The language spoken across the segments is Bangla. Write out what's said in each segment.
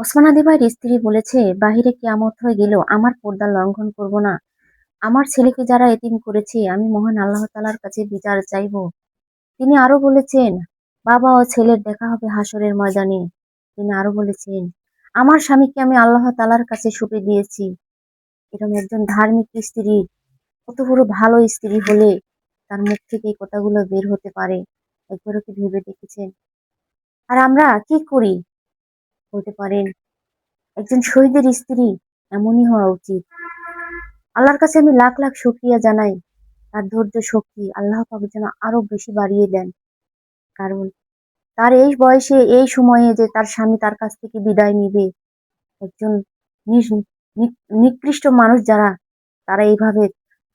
ওসমান আলী ভাইয়ের স্ত্রী বলেছে, বাহিরে কেয়ামত হয়ে গেলেও আমার পর্দা লঙ্ঘন করব না। আমার ছেলেকে যারা এতিম করেছে, আমি মহান আল্লাহ তালার কাছে বিচার চাইব। তিনি আরও বলেছেন, বাবা ও ছেলের দেখা হবে হাসরের ময়দানে। তিনি আরও বলেছেন, আমার স্বামীকে আমি আল্লাহ তালার কাছে সঁপে দিয়েছি। এরকম একজন ধার্মিক স্ত্রী, কত বড় ভালো স্ত্রী হলে তার মুখ থেকে এই কথাগুলো বের হতে পারে। একবারও কি ভেবে দেখেছেন? আর আমরা কি করি? বলতে পারেন, একজন শহীদের স্ত্রী এমনই হওয়া উচিত। আল্লাহর কাছে আমি লাখ লাখ শুক্রিয়া জানাই। তার ধৈর্য, শক্তি আল্লাহ পাক যেন আরও বেশি বাড়িয়ে দেন। কারণ তার এই বয়সে, এই সময়ে যে তার স্বামী তার কাছ থেকে বিদায় নিবে, একজন নিকৃষ্ট মানুষ যারা, তারা এইভাবে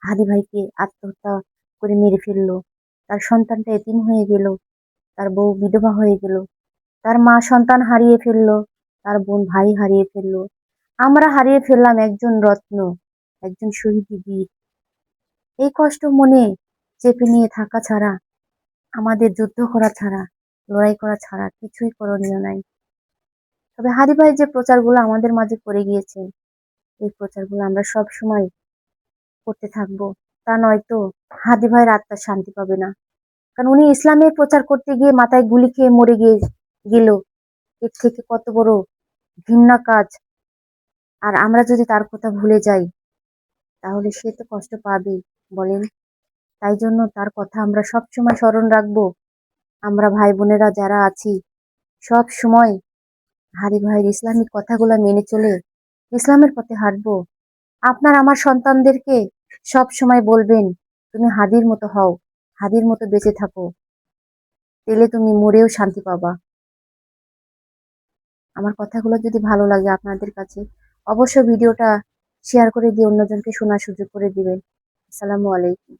হাদি ভাইকে আত্মহত্যা করে মেরে ফেলল। তার সন্তানটা এতিম হয়ে গেল, তার বউ বিধবা হয়ে গেল। তার মা সন্তান হারিয়ে ফেলল, তার বোন ভাই হারিয়ে ফেলল। আমরা হারিয়ে ফেললাম একজন রত্ন, একজন শহীদ বীর। এই কষ্ট মনে চেপে নিয়ে থাকা ছাড়া, আমাদের যুদ্ধ করা ছাড়া, লড়াই করা ছাড়া কিছুই করণীয় নাই। তবে হাদি ভাই যে প্রচারগুলো আমাদের মাঝে করে গিয়েছে, এই প্রচারগুলো আমরা সব সময় করতে থাকব। তা নয়তো হাদি ভাইয়ের আত্মা শান্তি পাবে না। কারণ উনি ইসলামের প্রচার করতে গিয়ে মাথায় গুলি খেয়ে মরে গিয়ে গেল। এর থেকে কত বড় ঘৃণা কাজ। আর আমরা যদি তার কথা ভুলে যাই, তাহলে সে তো কষ্ট পাবেই, বলেন। তাই জন্য তার কথা আমরা সব সময় স্মরণ রাখব। আমরা ভাই বোনেরা যারা আছি সব সময় হারি ভাইয়ের ইসলামিক কথাগুলো মেনে চলে ইসলামের পথে হাঁটবো। আপনার আমার সন্তানদেরকে সব সময় বলবেন, তুমি হাদির মতো হও, হাদির মতো বেঁচে থাকো। তেলে তুমি মরেও শান্তি পাবা। আমার কথাগুলো যদি ভালো লাগে আপনাদের কাছে, অবশ্যই ভিডিওটা শেয়ার করে দিয়ে অন্যজনকে শোনার সুযোগ করে দিবেন। আসসালামু আলাইকুম।